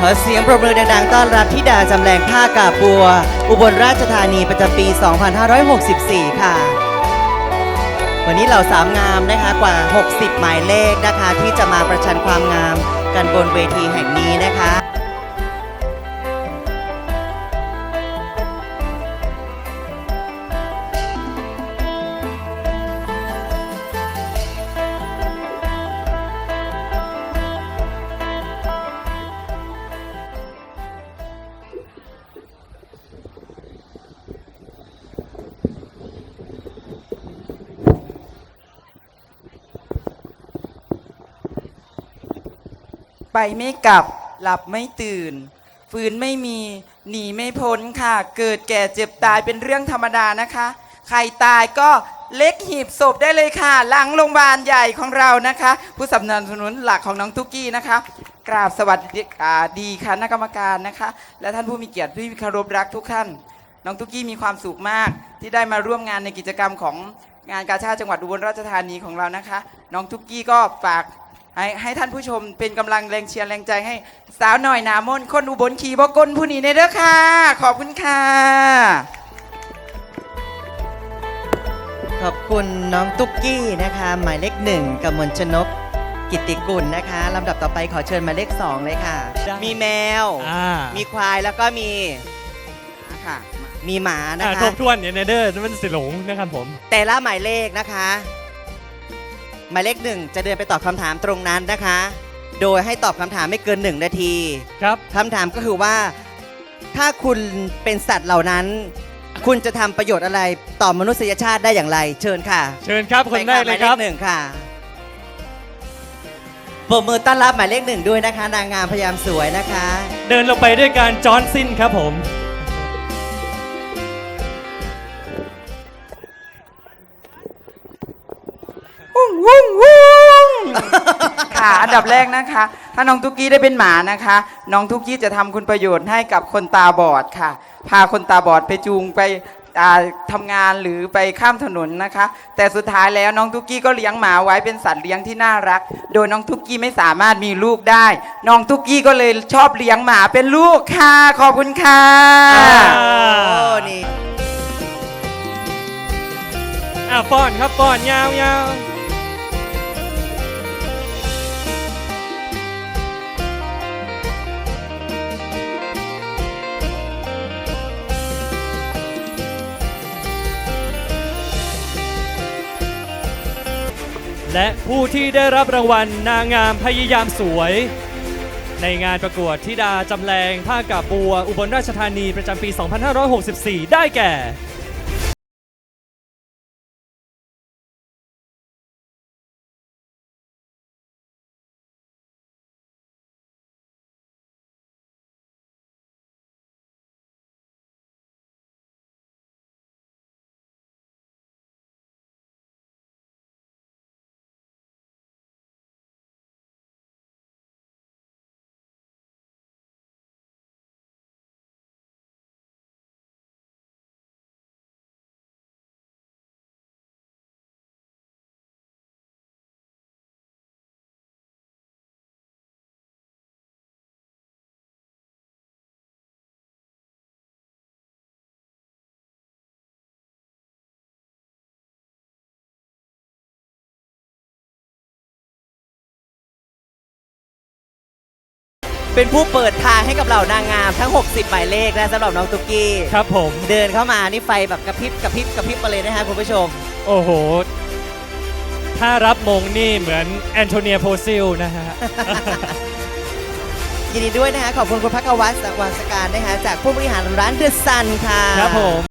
ขอเสียงปรบมือดังๆ ต้อนรับที่ดาจำแรงผ้ากาบัว อุบลราชธานีประจำปี 2564 ค่ะ วันนี้เหล่าสามงามนะคะกว่า 60 หมายเลขนะคะ ที่จะมาประชันความงามกันบนเวทีแห่งนี้นะคะ ไปไม่กลับ หลับไม่ตื่นฝืนไม่มี หนีไม่พ้นค่ะ เกิดแก่เจ็บตายเป็นเรื่องธรรมดานะคะ ใครตายก็เล็กหีบศพได้เลยค่ะ หลังโรงพยาบาลใหญ่ของเรานะคะ ผู้สนับสนุนหลักของน้องทุกกี้นะคะ กราบสวัสดีอ่าดีค่ะนักกรรมการนะคะ และท่านผู้มีเกียรติที่เคารพรักทุกท่าน น้องทุกกี้มีความสุขมาก ที่ได้มาร่วมงานในกิจกรรมของงานกาชาติจังหวัดอุบลราชธานีของเรานะคะ น้องทุกกี้ก็ฝาก ให้ให้ท่านผู้ชมเป็นกำลังแรงเชียร์แรงใจให้สาวหน่อยหนามนต์คนอุบลขี่บกลผู้นี้ในเด้อค่ะ ขอบคุณค่ะ ขอบคุณน้องตุ๊กกี้นะคะ หมายเลขหนึ่งกมลชนกกิตติกุลนะคะลำดับต่อไปขอเชิญหมายเลขสองเลยค่ะ ได้ มีแมว อ่ามีควายแล้วก็มีค่ะ มีหมานะอ่าคะ ทบทวนเนี่ยเดอร์มันสิหลงนะครับผม แต่ละหมายเลขนะคะ หมายเลขหนึ่งจะเดินไปตอบคำถามตรงนั้นนะคะ โดยให้ตอบคำถามไม่เกินหนึ่งนาที ครับ คำถามก็คือว่า ถ้าคุณเป็นสัตว์เหล่านั้น คุณจะทำประโยชน์อะไรต่อมนุษยชาติได้อย่างไร เชิญค่ะเชิญครับคนแรกไปเลยค่ะหมายคเลรับขหนึ่งค่ะปรบมือต้อนรับหมายเลขหนึ่งด้วยนะคะ นางงามพยายามสวยนะคะ เดินลงไปด้วยการจอห์นซินครับผม วุ้งวุ้งวุ้งค่ะ อันดับแรกนะคะ ถ้าน้องทุกกี้ได้เป็นหมานะคะ น้องทุกกี้จะทำคุณประโยชน์ให้กับคนตาบอดค่ะ พาคนตาบอดไปจูงไปอ่าทำงานหรือไปข้ามถนนนะคะ แต่สุดท้ายแล้วน้องทุกกี้ก็เลี้ยงหมาไว้เป็นสัตว์เลี้ยงที่น่ารัก โดยน้องทุกกี้ไม่สามารถมีลูกได้ น้องทุกกี้ก็เลยชอบเลี้ยงหมาเป็นลูกค่ะ ขอบคุณค่ะอ่าโอ้นี่อ่าป้อนครับป้อนยาวยาว และผู้ที่ได้รับรางวัลนางงามพยายามสวย ในงานประกวดธิดาจำแรงผ้ากาบัว อุบลราชธานีประจำปี 2564 ได้แก่ เป็นผู้เปิดทางให้กับเหล่านางงามทั้ง 60 หมายเลขนะสำหรับน้องตุ๊กกี้ ครับผม เดินเข้ามานี่ไฟแบบกระพริบกระพริบกระพริบมาเลยนะฮะคุณผู้ชม โอ้โห ถ้ารับมงนี่เหมือนแอนโทเนียโพซิลนะฮะ ยินดีด้วยนะคะขอบคุณคุณพักวัฒน์สังวรสการนะคะจากผู้บริหารร้านเดอะซันค่ะ ครับผม